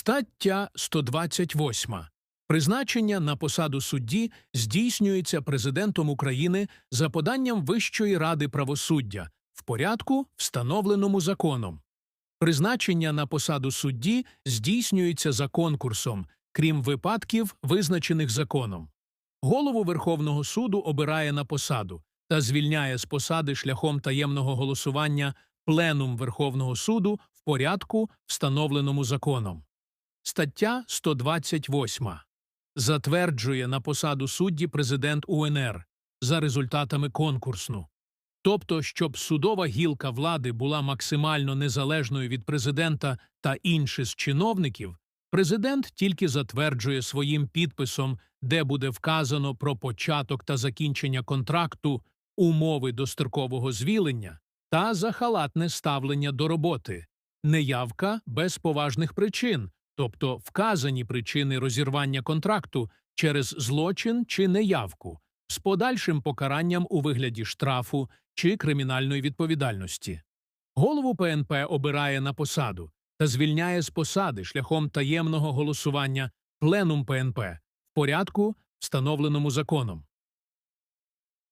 Стаття 128. Призначення на посаду судді здійснюється Президентом України за поданням Вищої ради правосуддя в порядку, встановленому законом. Призначення на посаду судді здійснюється за конкурсом, крім випадків, визначених законом. Голову Верховного суду обирає на посаду та звільняє з посади шляхом таємного голосування Пленум Верховного суду в порядку, встановленому законом. Стаття 128. Затверджує на посаду судді президент УНР за результатами конкурсну. Тобто, щоб судова гілка влади була максимально незалежною від президента та інших чиновників, президент тільки затверджує своїм підписом, де буде вказано про початок та закінчення контракту, умови дострокового звілення та за халатне ставлення до роботи, неявка без поважних причин, тобто вказані причини розірвання контракту через злочин чи неявку, з подальшим покаранням у вигляді штрафу чи кримінальної відповідальності. Голову ПНП обирає на посаду та звільняє з посади шляхом таємного голосування Пленум ПНП в порядку, встановленому законом.